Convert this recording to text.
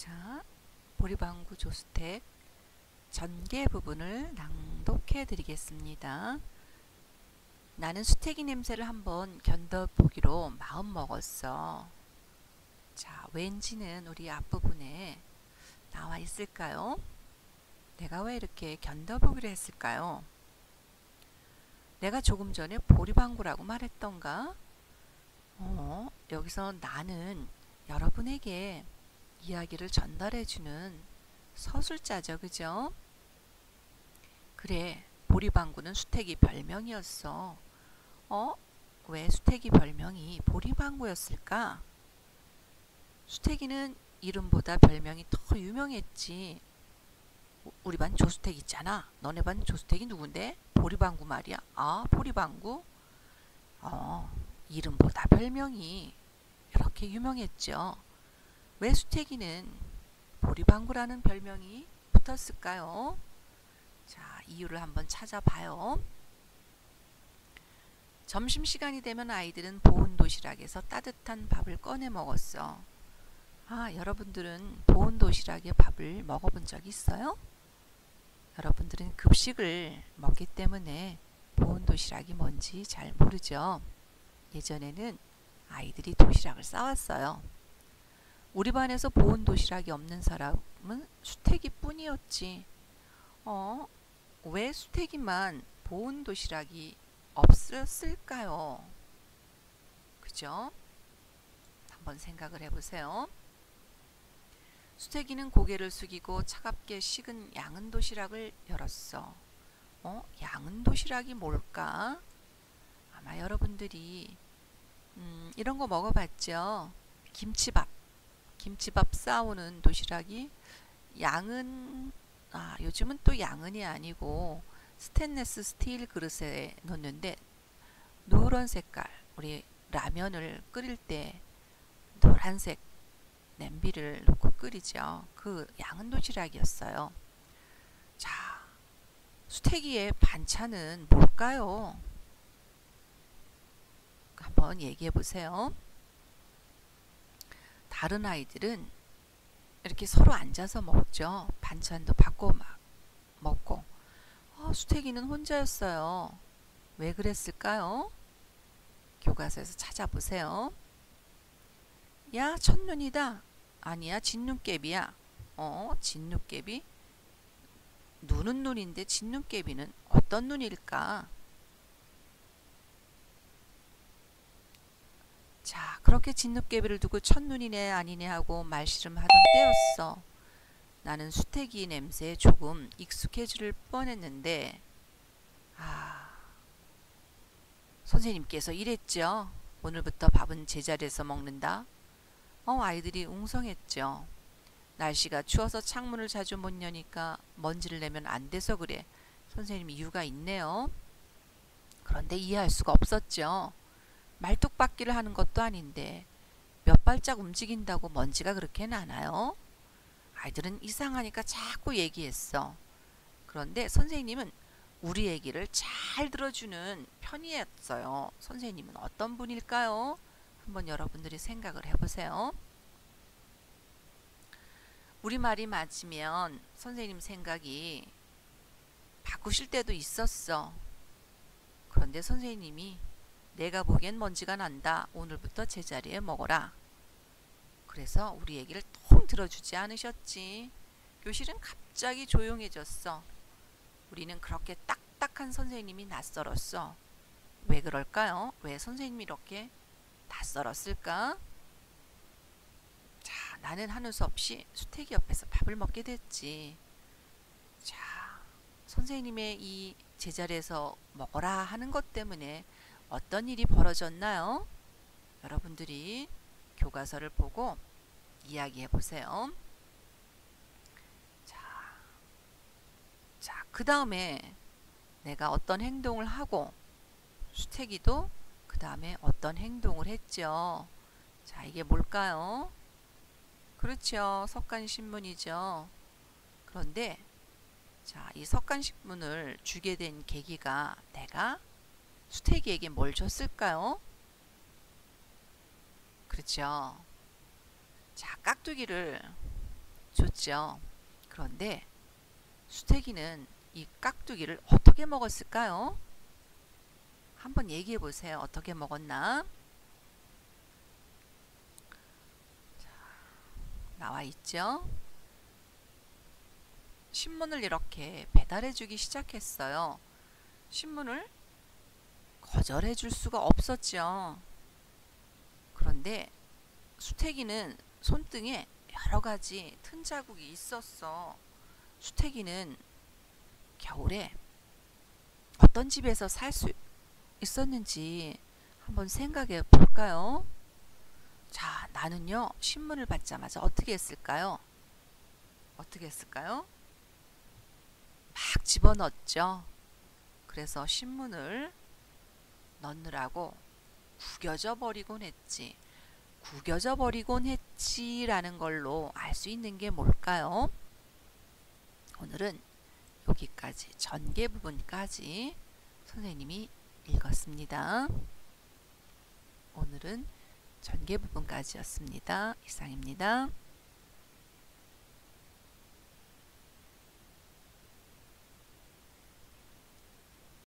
자, 보리방구 조스텍 전개 부분을 낭독해 드리겠습니다. 나는 수태기 냄새를 한번 견뎌보기로 마음 먹었어. 자, 왠지는 우리 앞부분에 나와 있을까요? 내가 왜 이렇게 견뎌보기로 했을까요? 내가 조금 전에 보리방구라고 말했던가? 어, 여기서 나는 여러분에게 이야기를 전달해주는 서술자죠, 그죠? 그래, 보리방구는 수택이 별명이었어. 어? 왜 수택이 별명이 보리방구였을까? 수택이는 이름보다 별명이 더 유명했지. 우리 반 조수택 있잖아. 너네 반 조수택이 누군데? 보리방구 말이야. 아, 보리방구? 어, 이름보다 별명이 이렇게 유명했죠. 왜 수태기는 보리방구라는 별명이 붙었을까요? 자, 이유를 한번 찾아봐요. 점심시간이 되면 아이들은 보온 도시락에서 따뜻한 밥을 꺼내 먹었어. 아, 여러분들은 보온 도시락에 밥을 먹어본 적 있어요? 여러분들은 급식을 먹기 때문에 보온 도시락이 뭔지 잘 모르죠. 예전에는 아이들이 도시락을 싸왔어요. 우리 반에서 보온 도시락이 없는 사람은 수태기 뿐이었지. 어, 왜 수태기만 보온 도시락이 없었을까요? 그죠? 한번 생각을 해보세요. 수태기는 고개를 숙이고 차갑게 식은 양은 도시락을 열었어. 어, 양은 도시락이 뭘까? 아마 여러분들이 음, 이런 거 먹어봤죠? 김치밥. 김치밥 싸우는 도시락이 양은 아 요즘은 또 양은이 아니고 스테인레스 스틸 그릇에 넣는데 노란 색깔 우리 라면을 끓일 때 노란색 냄비를 놓고 끓이죠. 그 양은 도시락이었어요. 자, 수태기의 반찬은 뭘까요? 한번 얘기해 보세요. 다른 아이들은 이렇게 서로 앉아서 먹죠. 반찬도 받고 막 먹고. 어, 수태기는 혼자였어요. 왜 그랬을까요? 교과서에서 찾아보세요. 야, 첫눈이다. 아니야, 진눈깨비야. 어, 진눈깨비? 눈은 눈인데 진눈깨비는 어떤 눈일까? 자, 그렇게 진눈깨비를 두고 첫눈이네 아니네 하고 말씨름하던 때였어. 나는 수태기 냄새에 조금 익숙해질 뻔했는데 아, 선생님께서 이랬죠. 오늘부터 밥은 제자리에서 먹는다. 어, 아이들이 웅성했죠. 날씨가 추워서 창문을 자주 못 여니까 먼지를 내면 안 돼서 그래. 선생님 이유가 있네요. 그런데 이해할 수가 없었죠. 말뚝박기를 하는 것도 아닌데 몇 발짝 움직인다고 먼지가 그렇게 나나요? 아이들은 이상하니까 자꾸 얘기했어. 그런데 선생님은 우리 얘기를 잘 들어주는 편이었어요. 선생님은 어떤 분일까요? 한번 여러분들이 생각을 해보세요. 우리 말이 맞으면 선생님 생각이 바꾸실 때도 있었어. 그런데 선생님이 내가 보기엔 먼지가 난다. 오늘부터 제자리에 먹어라. 그래서 우리 얘기를 통 들어주지 않으셨지. 교실은 갑자기 조용해졌어. 우리는 그렇게 딱딱한 선생님이 낯설었어. 왜 그럴까요? 왜 선생님이 이렇게 낯설었을까? 자, 나는 하는 수 없이 수태기 옆에서 밥을 먹게 됐지. 자, 선생님의 이 제자리에서 먹어라 하는 것 때문에 어떤 일이 벌어졌나요? 여러분들이 교과서를 보고 이야기해 보세요. 자, 자, 그 다음에 내가 어떤 행동을 하고 수태기도 그 다음에 어떤 행동을 했죠. 자, 이게 뭘까요? 그렇죠. 석간신문이죠. 그런데 자, 이 석간신문을 주게 된 계기가 내가 수태기에게 뭘 줬을까요? 그렇죠. 자, 깍두기를 좋죠. 그런데 수태기는 이 깍두기를 어떻게 먹었을까요? 한번 얘기해 보세요. 어떻게 먹었나? 자, 나와 있죠? 신문을 이렇게 배달해 주기 시작했어요. 신문을 거절해 줄 수가 없었죠. 그런데 수태기는 손등에 여러 가지 튼 자국이 있었어. 수태기는 겨울에 어떤 집에서 살 수 있었는지 한번 생각해 볼까요? 자, 나는요, 신문을 받자마자 어떻게 했을까요? 어떻게 했을까요? 막 집어넣었죠. 그래서 신문을 넣느라고 구겨져 버리곤 했지. 구겨져 버리곤 했지라는 걸로 알 수 있는 게 뭘까요? 오늘은 여기까지 전개 부분까지 선생님이 읽었습니다. 오늘은 전개 부분까지였습니다. 이상입니다.